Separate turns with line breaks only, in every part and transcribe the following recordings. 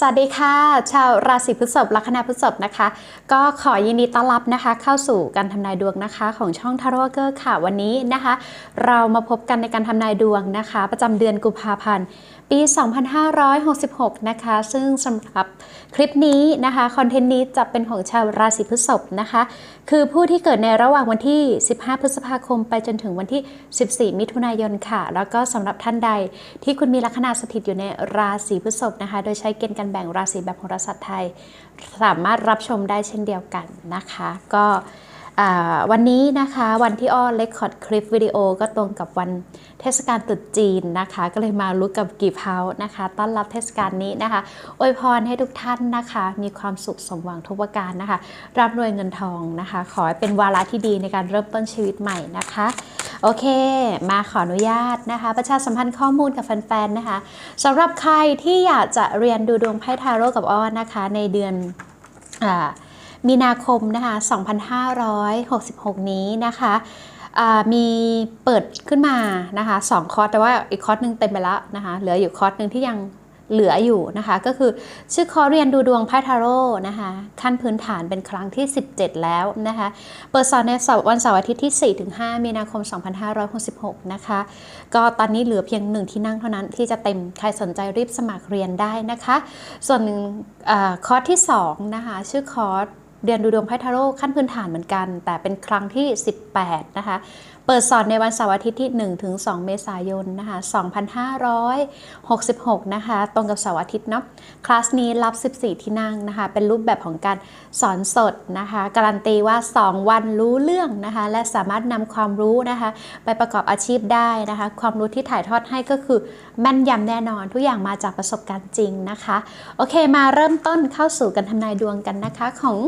สวัสดีค่ะ ชาวราศีพฤษภลัคนาพฤษภนะคะ ก็ขอยินดีต้อนรับนะคะ เข้าสู่การทำนายดวงนะคะ ของช่องทาโร่เกอร์ค่ะวันนี้นะคะ เรามาพบกันในการทำนายดวงนะคะ ประจำเดือนกุมภาพันธ์ ปี 2566 นะคะ ซึ่งสำหรับคลิปนี้นะคะคอนเทนต์นี้จะเป็นของชาวราศีพฤษภนะคะ คือผู้ที่เกิดในระหว่างวันที่ 15 พฤษภาคม ไปจนถึงวันที่ 14 มิถุนายนค่ะ แล้วก็สำหรับท่านใดที่คุณมีลัคนาสถิตอยู่ในราศีพฤษภนะคะ โดยใช้เกณฑ์การแบ่งราศีแบบโหราศาสตร์ไทย สามารถรับชมได้เช่นเดียวกันนะคะ ก็ วันนี้นะคะวันที่อ้อเลคคอร์ดคลิปวิดีโอก็ตรงกับวันเทศกาลตรุษจีนนะคะ ก็เลยมารู้กับกีบเฮานะคะ ต้อนรับเทศกาลนี้นะคะอวยพรให้ทุกท่านนะคะ มีความสุขสมหวังทุกประการนะคะร่ำรวยเงินทองนะคะ ขอให้เป็นวาระที่ดีในการเริ่มต้นชีวิตใหม่นะคะโอเค มาขออนุญาตนะคะ ประชาสัมพันธ์ข้อมูลกับแฟนๆนะคะสำหรับใครที่อยากจะเรียนดูดวงไพ่ทาโร่กับอ้อนะคะ ในเดือนอ่า มีนาคมนะคะ 2566 นี้นะคะมีเปิดขึ้นมานะคะสองคอร์สแต่ว่าอีกคอร์สหนึ่งเต็มไปแล้วนะคะเหลืออยู่คอร์สหนึ่งที่ยังเหลืออยู่นะคะ ก็คือชื่อคอร์สเรียนดูดวงไพ่ทาโร่นะคะขั้นพื้นฐานเป็นครั้งที่ 17 แล้วนะคะเปิดสอนในวันเสาร์อาทิตย์ที่ 4-5 มีนาคม 2566 นะคะ ก็ตอนนี้เหลือเพียงหนึ่งที่นั่งเท่านั้นที่จะเต็มใครสนใจรีบสมัครเรียนได้นะคะ ส่วนอคอร์สที่ 2 นะคะ ชื่อคอร์ส เรียนดูดวงไพ่ทาโร่ขั้นพื้นฐานเหมือนกัน แต่เป็นครั้งที่ 18 นะคะ เปิดสอนในวันเสาร์อาทิตย์ที่ 1-2 เมษายนนะคะ2566 นะคะ ตรงกับเสาร์อาทิตย์เนาะ คลาสนี้รับ 14 ที่นั่งนะคะ เป็นรูปแบบของการสอนสดนะคะ การันตีว่า 2 วันรู้เรื่องนะคะ และสามารถนำความรู้นะคะ ไปประกอบอาชีพได้นะคะ ความรู้ที่ถ่ายทอดให้ก็คือแม่นยำแน่นอน ทุกอย่างมาจากประสบการณ์จริงนะคะ โอเค มาเริ่มต้นเข้าสู่การทำนายดวงกันนะคะของ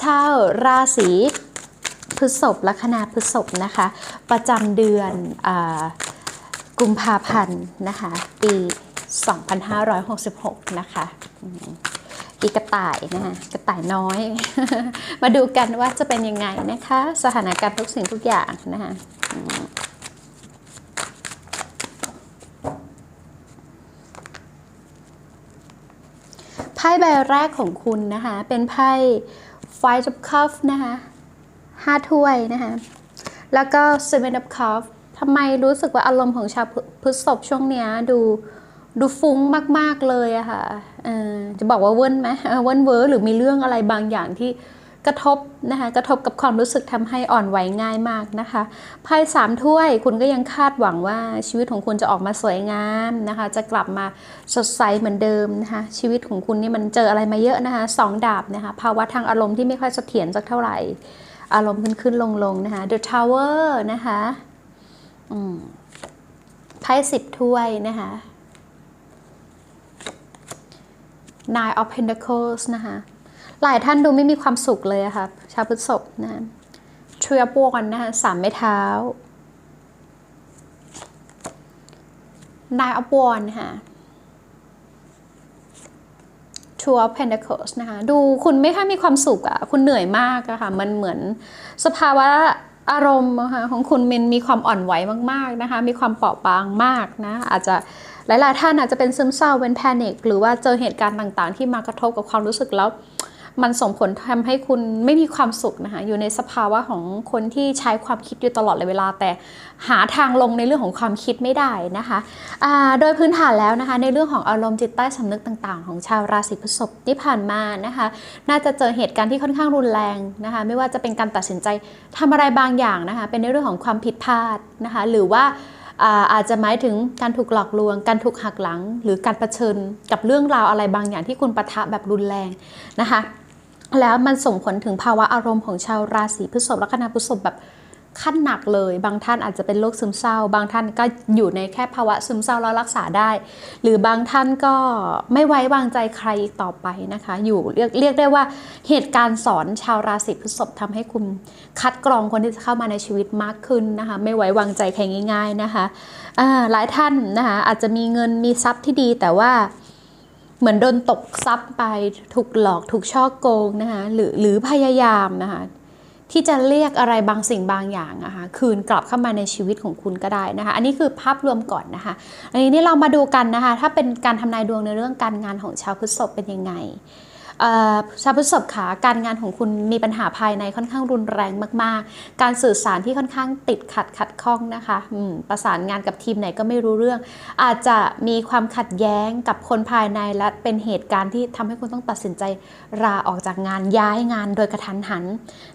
ชาวราศี พฤษภลัคนาพฤษภนะคะ ประจำเดือนอกุมภาพันธ์นะคะ ปี 2566 นะคะอีกระต่ายนะคะกระต่ายน้อย มาดูกันว่าจะเป็นยังไงนะคะ สถานการณ์ทุกสิ่งทุกอย่างนะคะไพ่ใบแรกของคุณนะคะ เป็นไพ่ Five of Cups นะคะ ห้าถ้วยนะคะ แล้วก็ Seven of Cups ทำไมรู้สึกว่าอารมณ์ของชาวพฤษภช่วงเนี้ยดูดูฟุ้งมาก ๆ เลยอะค่ะจะบอกว่าเวิ้นไหมเวิ้นเวอร์หรือมีเรื่องอะไรบางอย่างที่กระทบนะคะกระทบกับความรู้สึกทำให้อ่อนไหวง่ายมากนะคะไพ่สามถ้วยคุณก็ยังคาดหวังว่าชีวิตของคุณจะออกมาสวยงามนะคะ จะกลับมาสดใสเหมือนเดิมนะคะชีวิตของคุณนี่มันเจออะไรมาเยอะนะคะสองดาบนะคะภาวะทางอารมณ์ที่ไม่ค่อยเสถียรสักเท่าไหร่ อารมณ์ขึ้นขึ้นลงลงนะคะ The Tower นะคะไพ่สิบถ้วยนะคะ Nine of Pentacles นะคะ หลายท่านดูไม่มีความสุขเลยอะค่ะ ชาวพฤษภนะคะ Tree of Wands นะคะสามไม้เท้า Nine of Wands นะคะ Two of Pentacles นะคะดูคุณไม่ค่อยมีความสุขอะคุณเหนื่อยมากอะค่ะมันเหมือนสภาวะอารมณ์นะคะของคุณมันมีความอ่อนไหวมากๆนะคะมีความเปราะบางมากนะอาจจะหลายๆท่านอาจจะเป็นซึมเศร้าเป็นแพนิคหรือว่าเจอเหตุการณ์ต่างๆ ที่มากระทบกับความรู้สึกแล้ว มันส่งผลทำให้คุณไม่มีความสุขนะคะอยู่ในสภาวะของคนที่ใช้ความคิดอยู่ตลอดเลยเวลา แต่หาทางลงในเรื่องของความคิดไม่ได้นะคะโดยพื้นฐานแล้วนะคะในเรื่องของอารมณ์จิตใต้สำนึกต่าง ๆ ของชาวราศีพฤษภที่ผ่านมานะคะน่าจะเจอเหตุการณ์ที่ค่อนข้างรุนแรงนะคะไม่ว่าจะเป็นการตัดสินใจทำอะไรบางอย่างนะคะเป็นในเรื่องของความผิดพลาดนะคะหรือว่าอาจจะหมายถึงการถูกหลอกลวง การถูกหักหลัง หรือการเผชิญกับเรื่องราวอะไรบางอย่างที่คุณปะทะแบบรุนแรงนะคะ แล้วมันส่งผลถึงภาวะอารมณ์ของชาวราศีพฤษภลัคนาพฤษภแบบขั้นหนักเลย บางท่านอาจจะเป็นโรคซึมเศร้า บางท่านก็อยู่ในแค่ภาวะซึมเศร้าแล้วรักษาได้ หรือบางท่านก็ไม่ไว้วางใจใครอีกต่อไปนะคะ อยู่เรียกเรียกได้ว่าเหตุการณ์สอนชาวราศีพฤษภทำให้คุณคัดกรองคนที่จะเข้ามาในชีวิตมากขึ้นนะคะ ไม่ไว้วางใจใครง่าย ๆนะคะหลายท่านนะคะอาจจะมีเงินมีทรัพย์ที่ดีแต่ว่า เหมือนโดนตกทรัพย์ไปถูกหลอกถูกช่อโกงนะคะหรือหรือพยายามนะคะที่จะเรียกอะไรบางสิ่งบางอย่างนะคะคืนกลับเข้ามาในชีวิตของคุณก็ได้นะคะอันนี้คือภาพรวมก่อนนะคะ อันนี้เรามาดูกันนะคะถ้าเป็นการทำนายดวงในเรื่องการงานของชาวพฤษภเป็นยังไง ชาวพฤษภขาการงานของคุณมีปัญหาภายในค่อนข้างรุนแรงมาก ๆ การสื่อสารที่ค่อนข้างติดขัดขัดข้องนะคะประสานงานกับทีมไหนก็ไม่รู้เรื่อง อาจจะมีความขัดแย้งกับคนภายในและเป็นเหตุการณ์ที่ทำให้คุณต้องตัดสินใจลาออกจากงานย้ายงานโดยกระทันหัน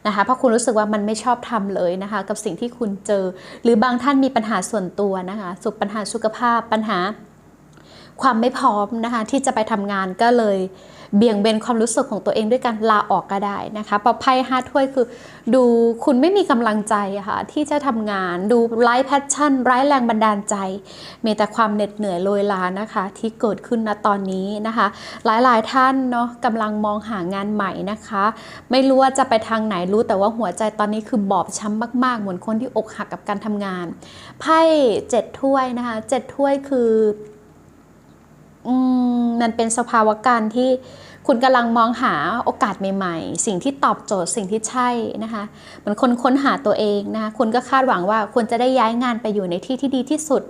นะคะเพราะคุณรู้สึกว่ามันไม่ชอบทำเลยนะคะกับสิ่งที่คุณเจอ หรือบางท่านมีปัญหาส่วนตัวนะคะสุขปัญหาสุขภาพปัญหา ความไม่พร้อมนะคะที่จะไปทำงานก็เลยเบี่ยงเบนความรู้สึกของตัวเองด้วยการลาออกก็ได้นะคะพราะไพ่ห้าถ้วยคือ ดูคุณไม่มีกำลังใจะค่ะที่จะทำงานดูไร้แพชชั่น ไร้แรงบันดาลใจ มีแต่ความเหน็ดเหนื่อยโรยลานะคะ ที่เกิดขึ้นณตอนนี้นะคะ หลายๆท่านเนาะกำลังมองหางานใหม่นะคะ ไม่รู้ว่าจะไปทางไหนรู้แต่ว่าหัวใจตอนนี้คือบอบช้ำมาก ๆ เหมือนคนที่อกหักกับการทำงานไพ่เจ็ดถ้วยนะคะเจ็ดถ้วยคือ มันเป็นสภาวะการที่คุณกำลังมองหาโอกาสใหม่ ๆ สิ่งที่ตอบโจทย์สิ่งที่ใช่นะคะเหมือนคนค้นหาตัวเองนะคะคุณก็คาดหวังว่าคุณจะได้ย้ายงานไปอยู่ในที่ที่ดีที่สุด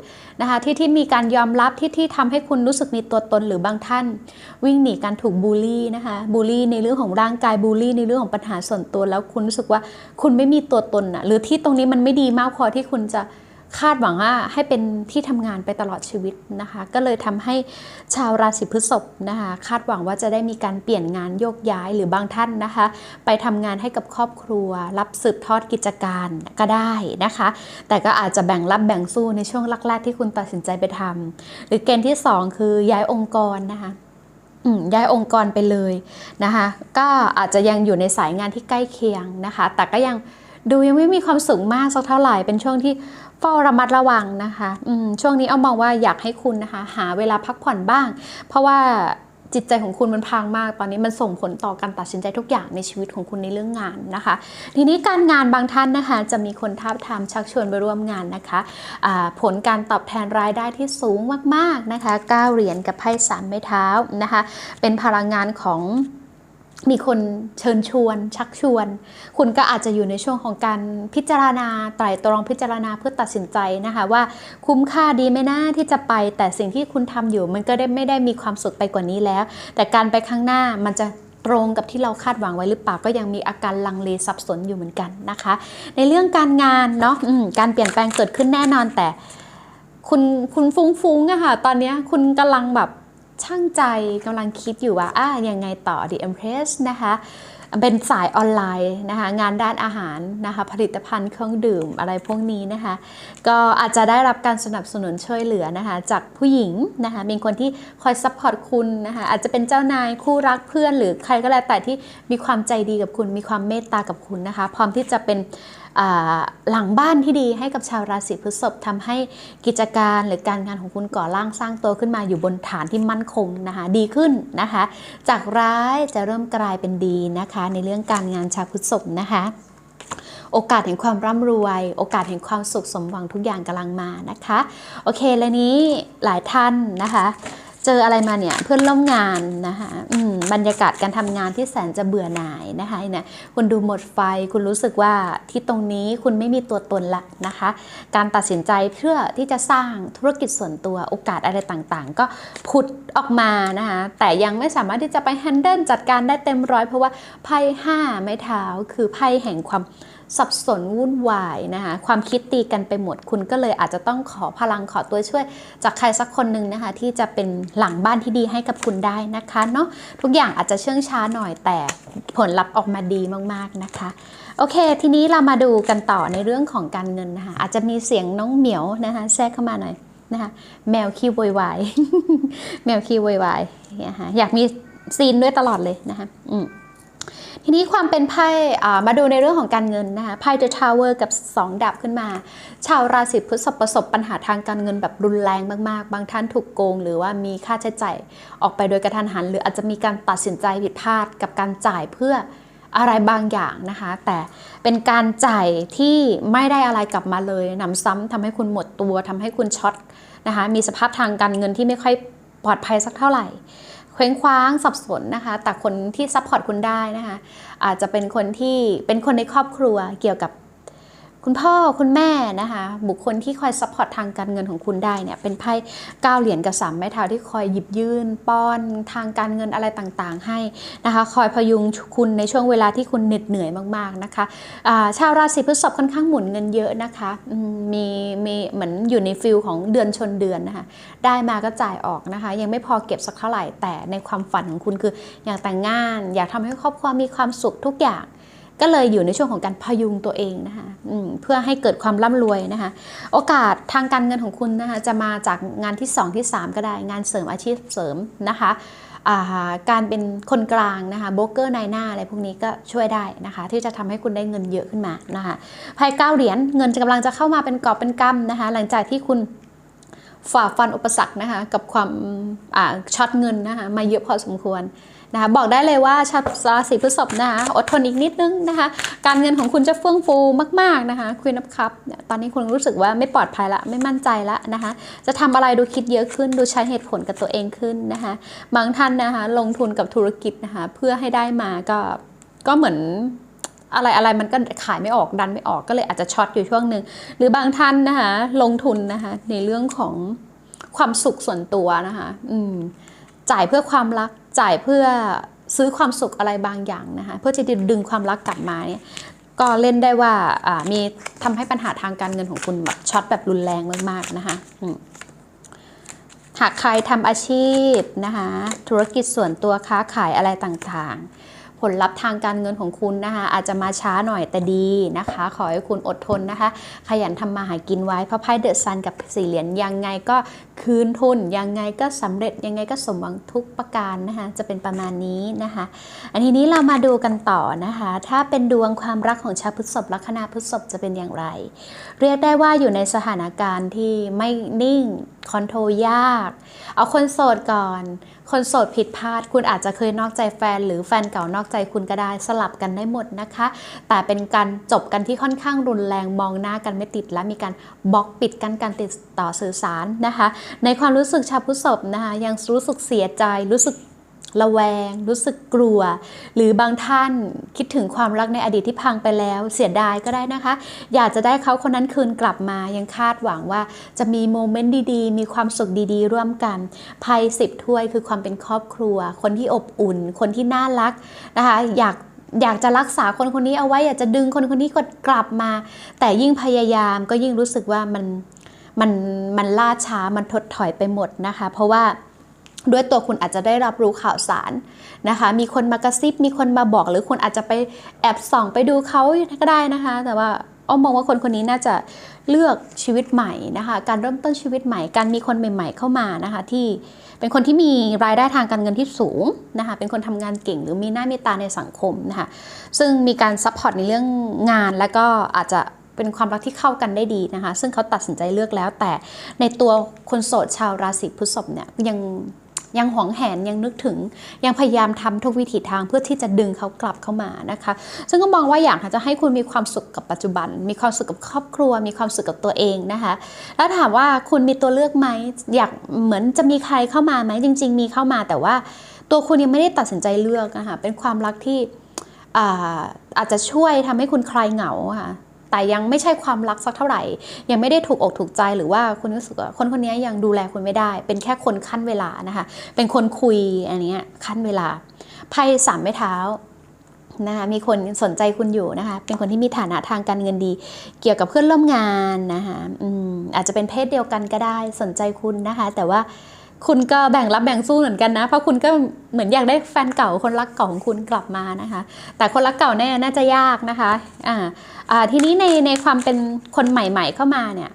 นะคะที่ที่มีการยอมรับที่ที่ทำให้คุณรู้สึกมีตัวตนหรือบางท่าน วิ่งหนีการถูกบูลลี่นะคะบูลลี่ในเรื่องของร่างกายบูลลี่ในเรื่องของปัญหาส่วนตัวแล้วคุณรู้สึกว่าคุณไม่มีตัวตนอะหรือที่ตรงนี้มันไม่ดีมากพอที่คุณจะ คาดหวังว่าให้เป็นที่ทำงานไปตลอดชีวิตนะคะ ก็เลยทำให้ชาวราศีพฤษภนะคะคาดหวังว่าจะได้มีการเปลี่ยนงานโยกย้ายหรือบางท่านนะคะ ไปทำงานให้กับครอบครัว รับสืบทอดกิจการก็ได้นะคะ แต่ก็อาจจะแบ่งรับแบ่งสู้ในช่วงแรกๆที่คุณตัดสินใจไปทำหรือเกณฑ์ที่ 2 คือย้ายองค์กรนะคะย้ายองค์กรไปเลยนะคะ ก็อาจจะยังอยู่ในสายงานที่ใกล้เคียงนะคะ แต่ก็ยังดูยังไม่มีความสุขมากสักเท่าไหร่เป็นช่วงที่ เฝ้าระมัดระวังนะคะช่วงนี้เอามองว่าอยากให้คุณนะคะ หาเวลาพักผ่อนบ้าง เพราะว่าจิตใจของคุณมันพังมาก ตอนนี้มันส่งผลต่อการตัดสินใจทุกอย่างในชีวิตของคุณในเรื่องงานนะคะ ทีนี้การงานบางท่านนะคะ จะมีคนท้าทามชักชวนไปร่วมงานนะคะอ่าผลการตอบแทนรายได้ที่สูงมากๆนะคะ9เหรียญกับไพ่สามไม้เท้านะคะ เป็นพลังงานของ มีคนเชิญชวน ชักชวน คุณก็อาจจะอยู่ในช่วงของการพิจารณาไตร่ตรองพิจารณาเพื่อตัดสินใจนะคะ ว่าคุ้มค่าดีไหมนะที่จะไป แต่สิ่งที่คุณทำอยู่มันก็ได้ไม่ได้มีความสุขไปกว่านี้แล้ว แต่การไปข้างหน้ามันจะตรงกับที่เราคาดหวังไว้หรือเปล่าก็ยังมีอาการลังเลสับสนอยู่เหมือนกันนะคะ ในเรื่องการงานเนาะการเปลี่ยนแปลงเกิดขึ้นแน่นอนแต่ คุณคุณฟุ้งๆอะค่ะตอนนี้คุณกำลังแบบ ช่างใจกำลังคิดอยู่ว่าอะยังไงต่อ The Empress นะคะเป็นสายออนไลน์นะคะงานด้านอาหารนะคะผลิตภัณฑ์เครื่องดื่มอะไรพวกนี้นะคะก็อาจจะได้รับการสนับสนุนช่วยเหลือนะคะจากผู้หญิงนะคะมีคนที่คอยซัพพอร์ตคุณนะคะอาจจะเป็นเจ้านายคู่รักเพื่อน หรือใครก็แล้วแต่ที่มีความใจดีกับคุณ มีความเมตตากับคุณนะคะพร้อมที่จะเป็น หลังบ้านที่ดีให้กับชาวราศีพฤษภทำให้กิจการหรือการงานของคุณก่อร่างสร้างตัวขึ้นมาอยู่บนฐานที่มั่นคงนะคะดีขึ้นนะคะ จากร้ายจะเริ่มกลายเป็นดีนะคะ ในเรื่องการงานชาวพฤษภนะคะโอกาสแห่งความร่ำรวย โอกาสแห่งความสุขสมหวังทุกอย่างกำลังมานะคะ โอเคแล้วนี้หลายท่านนะคะ เจออะไรมาเนี่ยเพื่อนร่วมงานนะคะบรรยากาศการทำงานที่แสนจะเบื่อหน่ายนะคะเนี่ยคุณดูหมดไฟคุณรู้สึกว่าที่ตรงนี้คุณไม่มีตัวตนละนะคะ การตัดสินใจเพื่อที่จะสร้างธุรกิจส่วนตัวโอกาสอะไรต่างๆ ก็ผุดออกมานะคะแต่ยังไม่สามารถที่จะไปแฮนเดิลจัดการได้เต็มร้อยเพราะว่าไพ่ห้าไม้เท้าคือไพ่แห่งความสับสนวุ่นวายนะคะความคิดตีกันไปหมดคุณก็เลยอาจจะต้องขอพลังขอตัวช่วย จากใครสักคนหนึ่งนะคะที่จะเป็นหลังบ้านที่ดีให้กับคุณได้นะคะเนาะทุกอย่างอาจจะเชื่องช้าหน่อยแต่ผลลัพธ์ออกมาดีมากๆนะคะ โอเค ทีนี้เรามาดูกันต่อในเรื่องของการเงินนะคะอาจจะมีเสียงน้องเหมียวนะคะแทรกเข้ามาหน่อยนะคะแมวขี้โวยวายแมวขี้โวยวายอยากมีซีนด้วยตลอดเลยนะคะอืม ทีนี้ความเป็นไพ่มาดูในเรื่องของการเงินนะคะไพ่ The Tower กับ 2 ดับขึ้นมา ชาวราศีพฤษภประสบปัญหาทางการเงินแบบรุนแรงมากๆ บางท่านถูกโกง หรือว่ามีค่าใช้จ่ายออกไปโดยกระทันหัน หรืออาจจะมีการตัดสินใจผิดพลาดกับการจ่ายเพื่ออะไรบางอย่างนะคะ แต่เป็นการจ่ายที่ไม่ได้อะไรกลับมาเลยหนำซ้ำทำให้คุณหมดตัวทำให้คุณช็อตนะคะมีสภาพทางการเงินที่ไม่ค่อยปลอดภัยสักเท่าไหร่ เคว้งคว้างสับสนนะคะ แต่คนที่ซัพพอร์ตคุณได้นะคะ อาจจะเป็นคนที่เป็นคนในครอบครัวเกี่ยวกับ คุณพ่อคุณแม่นะคะ บุคคลที่คอยซัพพอร์ตทางการเงินของคุณได้เนี่ยเป็นไพ่ก้าเหรียญกับสามไม้เท้าที่คอยหยิบยื่น ป้อนทางการเงินอะไรต่างๆ ให้นะคะ คอยพยุงคุณในช่วงเวลาที่คุณเหน็ดเหนื่อยมากๆนะคะอ่าชาวราศีพฤษภค่อนข้างหมุนเงินเยอะนะคะมมีมีเหมือนอยู่ในฟิลของเดือนชนเดือนนะคะได้มาก็จ่ายออกนะคะ ยังไม่พอเก็บสักเท่าไหร่แต่ในความฝันของคุณคืออยากแต่งงาน อยากทำให้ครอบครัวมีความสุขทุกอย่าง ก็เลยอยู่ในช่วงของการพยุงตัวเองนะคะเพื่อให้เกิดความร่ำรวยนะคะ โอกาสทางการเงินของคุณนะคะจะมาจากงานที่ 2 ที่ 3 ก็ได้งานเสริมอาชีพเสริมนะคะาการเป็นคนกลางนะคะโบรกเกอร์นายหน้าอะไรพวกนี้ก็ช่วยได้นะคะ ที่จะทำให้คุณได้เงินเยอะขึ้นมานะคะไพ่เก้าเหรียญเงินจะกำลังจะเข้ามาเป็นกอบเป็นกำนะคะ หลังจากที่คุณฝ่าฟันอุปสรรคนะคะกับความช็อตเงินนะคะมาเยอะพอสมควร นะคะบอกได้เลยว่าชาวราศีพฤษภนะคะอดทนอีกนิดนึงนะคะการเงินของคุณจะเฟื่องฟูมากๆนะคะคุยนับครับตอนนี้คุณรู้สึกว่าไม่ปลอดภัยละไม่มั่นใจละนะคะจะทำอะไรดูคิดเยอะขึ้นดูใช้เหตุผลกับตัวเองขึ้นนะคะบางท่านนะคะลงทุนกับธุรกิจนะคะเพื่อให้ได้มาก็ก็เหมือนอะไรอะไรมันก็ขายไม่ออกดันไม่ออกก็เลยอาจจะช็อตอยู่ช่วงหนึ่งหรือบางท่านนะคะลงทุนนะคะในเรื่องของความสุขส่วนตัวนะคะ อืม จ่ายเพื่อความรักจ่ายเพื่อซื้อความสุขอะไรบางอย่างนะคะเพื่อจะดึงความรักกลับมาเนี่ยก็เล่นได้ว่ามีทำให้ปัญหาทางการเงินของคุณแบบช็อตแบบรุนแรงมากๆนะคะหากใครทำอาชีพนะคะธุรกิจส่วนตัวค้าขายอะไรต่างๆ ผลลัพธ์ทางการเงินของคุณนะคะ อาจจะมาช้าหน่อยแต่ดีนะคะ ขอให้คุณอดทนนะคะ ขยันทำมาหากินไว้เพราะไพ่เดอะซันกับสี่เหรียญยังไงก็คืนทุน ยังไงก็สำเร็จยังไงก็สมหวังทุกประการนะคะ จะเป็นประมาณนี้นะคะ อันทีนี้เรามาดูกันต่อนะคะ ถ้าเป็นดวงความรักของชาวพฤษภลัคนาพฤษภจะเป็นอย่างไร เรียกได้ว่าอยู่ในสถานการณ์ที่ไม่นิ่งคอนโทรลยาก เอาคนโสดก่อน คนโสดผิดพลาด คุณอาจจะเคยนอกใจแฟน หรือแฟนเก่านอกใจคุณก็ได้สลับกันได้หมดนะคะ แต่เป็นการจบกันที่ค่อนข้างรุนแรงมองหน้ากันไม่ติด และมีการบล็อกปิดกันการติดต่อสื่อสารนะคะ ในความรู้สึกชาวพุทธศพนะคะยังรู้สึกเสียใจรู้สึก ระแวง รู้สึกกลัว หรือบางท่านคิดถึงความรักในอดีตที่พังไปแล้ว เสียดายก็ได้นะคะ อยากจะได้เขาคนนั้นคืนกลับมา ยังคาดหวังว่าจะมีโมเมนต์ดีๆ มีความสุขดีๆ ร่วมกันไพ่สิบถ้วยคือความเป็นครอบครัว คนที่อบอุ่น คนที่น่ารักนะคะ อยากอยากจะรักษาคนคนนี้เอาไว้ อยากจะดึงคนคนนี้กลับมา แต่ยิ่งพยายามก็ยิ่งรู้สึกว่ามันมันมันล่าช้ามันถดถอยไปหมดนะคะ เพราะว่า ด้วยตัวคุณอาจจะได้รับรู้ข่าวสารนะคะ มีคนมากระซิบ มีคนมาบอก หรือคุณอาจจะไปแอบส่องไปดูเขาก็ได้นะคะ แต่ว่าอ้อมมองว่าคนคนนี้น่าจะเลือกชีวิตใหม่นะคะ การเริ่มต้นชีวิตใหม่ การมีคนใหม่ ๆ เข้ามานะคะ ที่เป็นคนที่มีรายได้ทางการเงินที่สูงนะคะ เป็นคนทำงานเก่งหรือมีหน้ามตตาในสังคมนะคะ ซึ่งมีการซัพพอร์ตในเรื่องงาน และก็อาจจะเป็นความรักที่เข้ากันได้ดีนะคะ ซึ่งเขาตัดสินใจเลือกแล้ว แต่ในตัวคนโสดชาวราศีพฤษภเนี่ยยัง ยังหวงแหนยังนึกถึง ยังพยายามทำทุกวิถีทางเพื่อที่จะดึงเขากลับเข้ามานะคะ ซึ่งก็มองว่าอยากจะให้คุณมีความสุขกับปัจจุบัน มีความสุขกับครอบครัว มีความสุขกับตัวเองนะคะ แล้วถามว่าคุณมีตัวเลือกไหมอยากเหมือนจะมีใครเข้ามาไหมจริง ๆ มีเข้ามาแต่ว่าตัวคุณยังไม่ได้ตัดสินใจเลือกนะคะเป็นความรักที่อาอาจจะช่วยทำให้คุณคลายเหงาค่ะ แต่ยังไม่ใช่ความรักสักเท่าไหร่ ยังไม่ได้ถูกอกถูกใจหรือว่าคุณรู้สึกว่าคนคนนี้ยังดูแลคุณไม่ได้ เป็นแค่คนขั้นเวลานะคะ เป็นคนคุยอันนี้ขั้นเวลาไพ่สามไม้เท้านะคะมีคนสนใจคุณอยู่นะคะ เป็นคนที่มีฐานะทางการเงินดี เกี่ยวกับเพื่อนร่วมงานนะคะอืมอาจจะเป็นเพศเดียวกันก็ได้สนใจคุณนะคะ แต่ว่า คุณก็แบ่งรับแบ่งสู้เหมือนกันนะ เพราะคุณก็เหมือนอยากได้แฟนเก่าคนรักเก่าของคุณกลับมานะคะ แต่คนรักเก่าเนี่ยน่าจะยากนะคะอ่าอ่าทีนี้ในในความเป็นคนใหม่ ๆ เข้ามาเนี่ย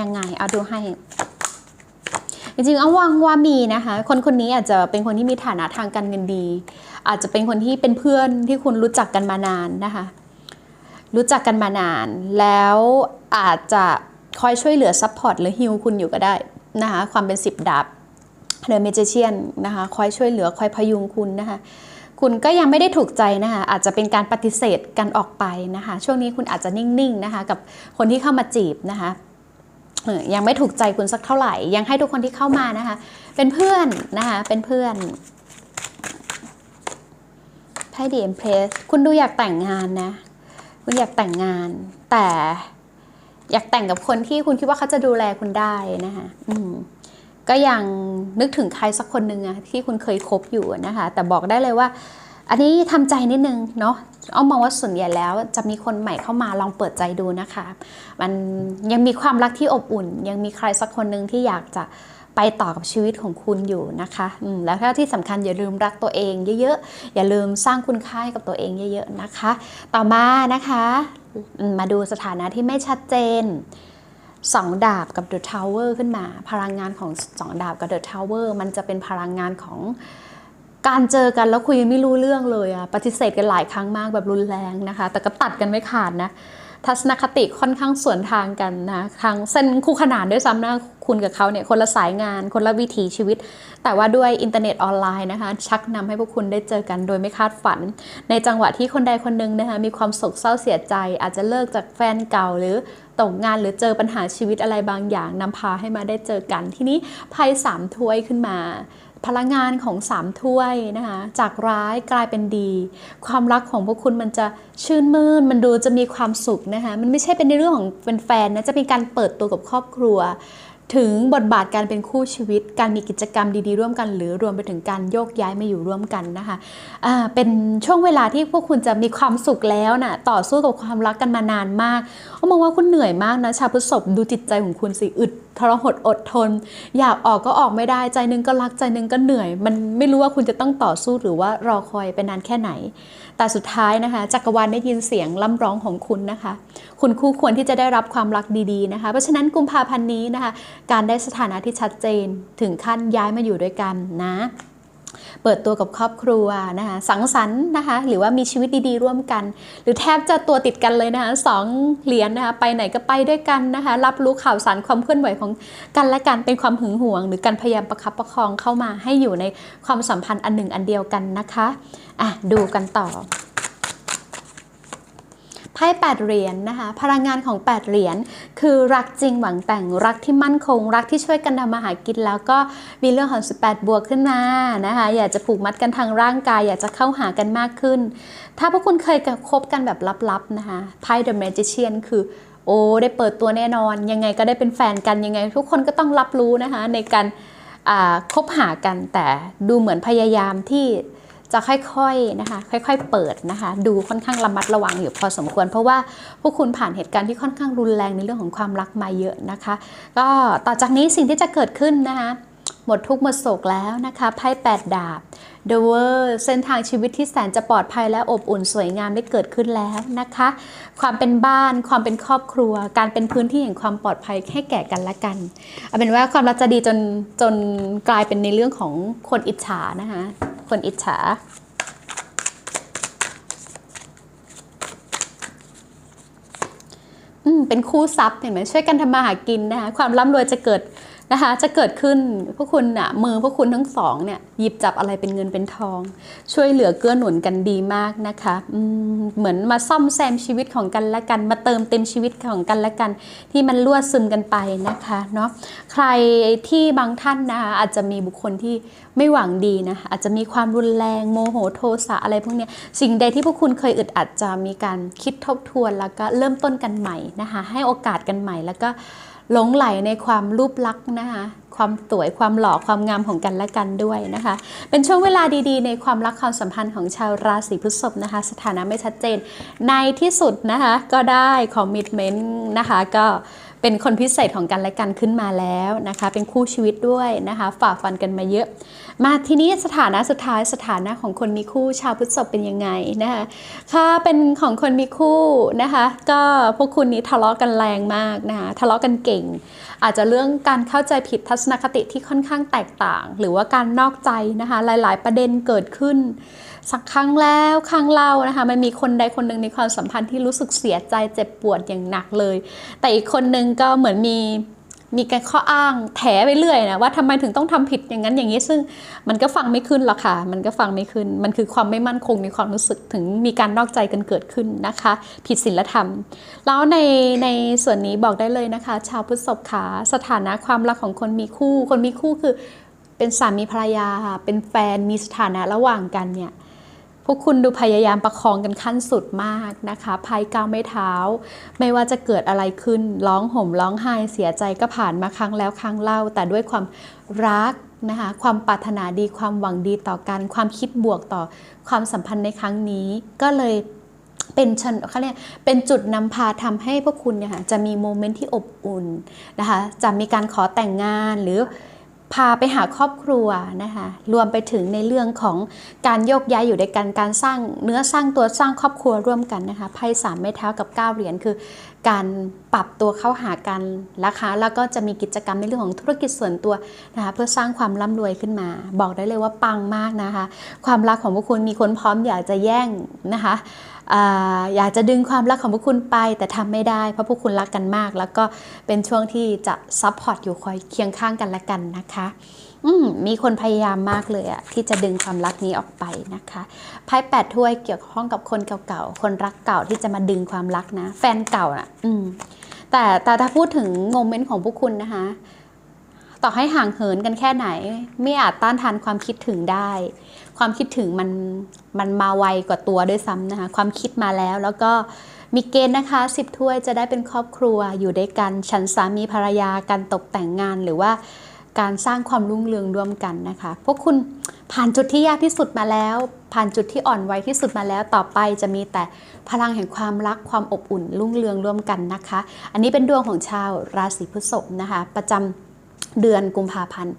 ยังไงเอาดูให้จริงๆเอาวังว่ามีนะคะ คนคนนี้อาจจะเป็นคนที่มีฐานะทางการเงินดี อาจจะเป็นคนที่เป็นเพื่อนที่คุณรู้จักกันมานานนะคะ รู้จักกันมานาน แล้วอาจจะคอยช่วยเหลือซัพพอร์ตหรือฮิวคุณอยู่ก็ได้นะคะ ความเป็นสิบดาบ เดอะเมจิเชียนนะคะคอยช่วยเหลือคอยพยุงคุณนะคะคุณก็ยังไม่ได้ถูกใจนะคะอาจจะเป็นการปฏิเสธกันออกไปนะคะช่วงนี้คุณอาจจะนิ่งๆนะคะกับคนที่เข้ามาจีบนะคะยังไม่ถูกใจคุณสักเท่าไหร่ ยังให้ทุกคนที่เข้ามานะคะ เป็นเพื่อนนะคะเป็นเพื่อนไพ่ดีเอ็มเพรสคุณดูอยากแต่งงานนะ คุณอยากแต่งงาน แต่อยากแต่งกับคนที่คุณคิดว่าเขาจะดูแลคุณได้นะคะอืม ก็ยังนึกถึงใครสักคนหนึ่งอะที่คุณเคยคบอยู่นะคะ แต่บอกได้เลยว่า อันนี้ทำใจนิดนึงเนาะเอามองว่าส่วนใหญ่แล้วจะมีคนใหม่เข้ามาลองเปิดใจดูนะคะ มันยังมีความรักที่อบอุ่น ยังมีใครสักคนหนึ่งที่อยากจะไปต่อกับชีวิตของคุณอยู่นะคะอืมแล้วที่สำคัญอย่าลืมรักตัวเองเยอะๆ อย่าลืมสร้างคุณค่าให้กับตัวเองเยอะๆนะคะ ต่อมานะคะ มาดูสถานะที่ไม่ชัดเจน สองดาบกับ The Tower ขึ้นมา พลังงานของสองดาบกับ The Tower มันจะเป็นพลังงานของการเจอกันแล้วคุยไม่รู้เรื่องเลยอะปฏิเสธกันหลายครั้งมากแบบรุนแรงนะคะ แต่ก็ตัดกันไม่ขาดนะ ทัศนคติค่อนข้างสวนทางกันนะทางเส้นคู่ขนานด้วยซ้ำนะคุณกับเขาเนี่ยคนละสายงาน คนละวิถีชีวิต แต่ว่าด้วยอินเทอร์เน็ตออนไลน์นะคะ ชักนำให้พวกคุณได้เจอกันโดยไม่คาดฝัน ในจังหวะที่คนใดคนหนึ่งนะคะมีความโศกเศร้าเสียใจ อาจจะเลิกจากแฟนเก่าหรือตกงานหรือเจอปัญหาชีวิตอะไรบางอย่างนำพาให้มาได้เจอกัน ทีนี้ไพ่สามถ้วยขึ้นมา พลังงานของสามถ้วยนะคะจากร้ายกลายเป็นดี ความรักของพวกคุณมันจะชื่นมื่นมันดูจะมีความสุขนะคะมันไม่ใช่เป็นในเรื่องของเป็นแฟนนะจะเป็นการเปิดตัวกับครอบครัว ถึงบทบาทการเป็นคู่ชีวิต การมีกิจกรรมดีๆร่วมกัน หรือรวมไปถึงการโยกย้ายมาอยู่ร่วมกันนะคะอ่าเป็นช่วงเวลาที่พวกคุณจะมีความสุขแล้วนะ่ะต่อสู้กับความรักกันมานานมากเขามองว่าคุณเหนื่อยมากนะชาพฤษภดูจิตใจของคุณสิอึดทรหดอดทน อยากออกก็ออกไม่ได้ใจนึงก็รักใจนึงก็เหนื่อย มันไม่รู้ว่าคุณจะต้องต่อสู้หรือว่ารอคอยไปนานแค่ไหน แต่สุดท้ายนะคะจักรวาลได้ยินเสียงล่ำร้องของคุณนะคะ คุณคู่ควรที่จะได้รับความรักดีๆนะคะ เพราะฉะนั้นกุมภาพันธ์นี้นะคะการได้สถานะที่ชัดเจนถึงขั้นย้ายมาอยู่ด้วยกันนะเปิดตัวกับครอบครัวนะคะสังสรรค์นะคะหรือว่ามีชีวิตดีๆร่วมกัน หรือแทบจะตัวติดกันเลยนะคะสองเหรียญนะคะไปไหนก็ไปด้วยกันนะคะรับรู้ข่าวสารความเคลื่อนไหวของกันและกันเป็นความหึงหวง หรือการพยายามประคับประคองเข้ามาให้อยู่ในความสัมพันธ์อันหนึ่งอันเดียวกันนะคะอะดูกันต่อ ไพ่แปดเหรียญนะคะ พลังงานของ 8 เหรียญคือรักจริงหวังแต่งรักที่มั่นคง รักที่ช่วยกันทำมาหากินแล้วก็มีเรื่องของ 18 บวกขึ้นมานะคะ อยากจะผูกมัดกันทางร่างกาย อยากจะเข้าหากันมากขึ้น ถ้าพวกคุณเคยคบกันแบบลับๆนะคะไพ่ The Magician คือโอ้ได้เปิดตัวแน่นอน ยังไงก็ได้เป็นแฟนกันยังไง ทุกคนก็ต้องรับรู้นะคะในการคบหากันแต่ดูเหมือนพยายามที่ จะค่อยๆนะคะ ค่อย ๆ เปิดนะคะ ดูค่อนข้างระมัดระวังอยู่พอสมควร เพราะว่าพวกคุณผ่านเหตุการณ์ที่ค่อนข้างรุนแรงในเรื่องของความรักมาเยอะนะคะ ก็ต่อจากนี้สิ่งที่จะเกิดขึ้นนะคะหมดทุกข์หมดโศกแล้วนะคะไพ่แปดดาบ The World เส้นทางชีวิตที่แสนจะปลอดภัยและอบอุ่นสวยงามได้เกิดขึ้นแล้วนะคะ ความเป็นบ้าน ความเป็นครอบครัว การเป็นพื้นที่แห่งความปลอดภัยให้แก่กันและกันเอาเป็นว่าความรักจะดีจนจนกลายเป็นในเรื่องของคนอิจฉานะคะ คนอิจฉาอืมเป็นคู่ซับเห็นไหมช่วยกันทำมาหากินนะคะ ความร่ำรวยจะเกิด นะคะจะเกิดขึ้นพวกคุณน่ะมือพวกคุณทั้งสองเนี่ยหยิบจับอะไรเป็นเงินเป็นทอง ช่วยเหลือเกื้อหนุนกันดีมากนะคะเหมือนมาซ่อมแซมชีวิตของกันและกัน มาเติมเต็มชีวิตของกันและกัน ที่มันรั่วซึมกันไปนะคะเนาะใครที่บางท่านนะคะอาจจะมีบุคคลที่ไม่หวังดีนะอาจจะมีความรุนแรงโมโหโทสะอะไรพวกนี้สิ่งใดที่พวกคุณเคยอึดอัดจะมีการคิดทบทวนแล้วก็เริ่มต้นกันใหม่นะคะให้โอกาสกันใหม่แล้วก็ หลงไหลในความรูปลักษณ์นะคะความสวยความหล่อความงามของกันและกันด้วยนะคะ เป็นช่วงเวลาดีๆ ในความรักความสัมพันธ์ของชาวราศีพฤษภนะคะ สถานะไม่ชัดเจนในที่สุดนะคะ ก็ได้คอมมิชเมนต์นะคะก็ เป็นคนพิเศษของกันและกันขึ้นมาแล้วนะคะ เป็นคู่ชีวิตด้วยนะคะ ฝ่าฟันกันมาเยอะ มาทีนี้สถานะสุดท้ายสถานะของคนมีคู่ชาวพฤษภเป็นยังไงนะคะถ้าเป็นของคนมีคู่นะคะ ก็พวกคุณนี้ทะเลาะกันแรงมากนะคะทะเลาะกันเก่ง อาจจะเรื่องการเข้าใจผิดทัศนคติที่ค่อนข้างแตกต่าง หรือว่าการนอกใจนะคะ หลาย ๆ ประเด็นเกิดขึ้นสักครั้งแล้วครั้งเล่านะคะมันมีคนใดคนหนึ่งในความสัมพันธ์ที่รู้สึกเสียใจเจ็บปวดอย่างหนักเลย แต่อีกคนนึงก็เหมือนมีมีการข้ออ้างแถไปเรื่อยนะว่าทำไมถึงต้องทำผิดอย่างนั้นอย่างนี้ซึ่งมันก็ฟังไม่ขึ้นหรอกค่ะ มันก็ฟังไม่ขึ้น มันคือความไม่มั่นคงในความรู้สึกถึงมีการนอกใจกันเกิดขึ้นนะคะ ผิดศีลธรรม แล้วในในส่วนนี้บอกได้เลยนะคะ ชาวพฤษภขาสถานะความรักของคนมีคู่ คนมีคู่คือเป็นสามีภรรยาค่ะเป็นแฟนมีสถานะระหว่างกันเนี่ย พวกคุณดูพยายามประคองกันขั้นสุดมากนะคะไพ่ก้าวไม่เท้า ไม่ว่าจะเกิดอะไรขึ้น ร้องห่มร้องไห้เสียใจก็ผ่านมาครั้งแล้วครั้งเล่า แต่ด้วยความรักนะคะความปรารถนาดีความหวังดีต่อกัน ความคิดบวกต่อความสัมพันธ์ในครั้งนี้ ก็เลยเป็นชนเขาเรียกเป็นจุดนำพาทำให้พวกคุณเนี่ยค่ะจะมีโมเมนต์ที่อบอุ่นนะคะจะมีการขอแต่งงานหรือ พาไปหาครอบครัวนะคะรวมไปถึงในเรื่องของการโยกย้ายอยู่ในการการสร้างเนื้อสร้างตัวสร้างครอบครัวร่วมกันนะคะไพ่สามไม้เท้ากับ9เหรียญคือ การปรับตัวเข้าหากันนะคะแล้วก็จะมีกิจกรรมในเรื่องของธุรกิจส่วนตัวนะคะเพื่อสร้างความร่ำรวยขึ้นมา บอกได้เลยว่าปังมากนะคะ ความรักของพวกคุณมีคนพร้อมอยากจะแย่งนะคะ อยากจะดึงความรักของพวกคุณไป แต่ทำไม่ได้ เพราะพวกคุณรักกันมาก แล้วก็เป็นช่วงที่จะซัพพอร์ตอยู่คอยเคียงข้างกันและกันนะคะมมีคนพยายามมากเลยอะที่จะดึงความรักนี้ออกไปนะคะไพ่แปดถ้วยเกี่ยวข้องกับคนเก่าๆคนรักเก่าที่จะมาดึงความรักนะ แฟนเก่าอะอืมแต่แต่ถ้าพูดถึงโมเมนต์ของพวกคุณนะคะต่อให้ห่างเหินกันแค่ไหน ไม่อาจต้านทานความคิดถึงได้ ความคิดถึงมันมันมาไวกว่าตัวด้วยซ้ำนะคะ ความคิดมาแล้วแล้วก็มีเกณฑ์นะคะสิบถ้วยจะได้เป็นครอบครัวอยู่ด้วยกันฉันสามีภรรยาการตกแต่งงานหรือว่าการสร้างความรุ่งเรืองร่วมกันนะคะ พวกคุณผ่านจุดที่ยากที่สุดมาแล้ว ผ่านจุดที่อ่อนไหวที่สุดมาแล้ว ต่อไปจะมีแต่พลังแห่งความรักความอบอุ่นรุ่งเรืองร่วมกันนะคะ อันนี้เป็นดวงของชาวราศีพฤษภนะคะ ประจำ เดือนกุมภาพันธ์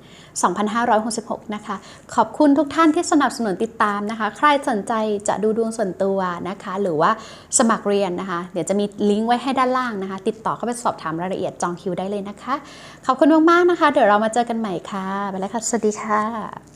2566 นะคะ ขอบคุณทุกท่านที่สนับสนุนติดตามนะคะ ใครสนใจจะดูดวงส่วนตัวนะคะ หรือว่าสมัครเรียนนะคะ เดี๋ยวจะมีลิงก์ไว้ให้ด้านล่างนะคะ ติดต่อเข้าไปสอบถามรายละเอียดจองคิวได้เลยนะคะ ขอบคุณมากๆนะคะ เดี๋ยวเรามาเจอกันใหม่ค่ะ ไปแล้วค่ะ สวัสดีค่ะ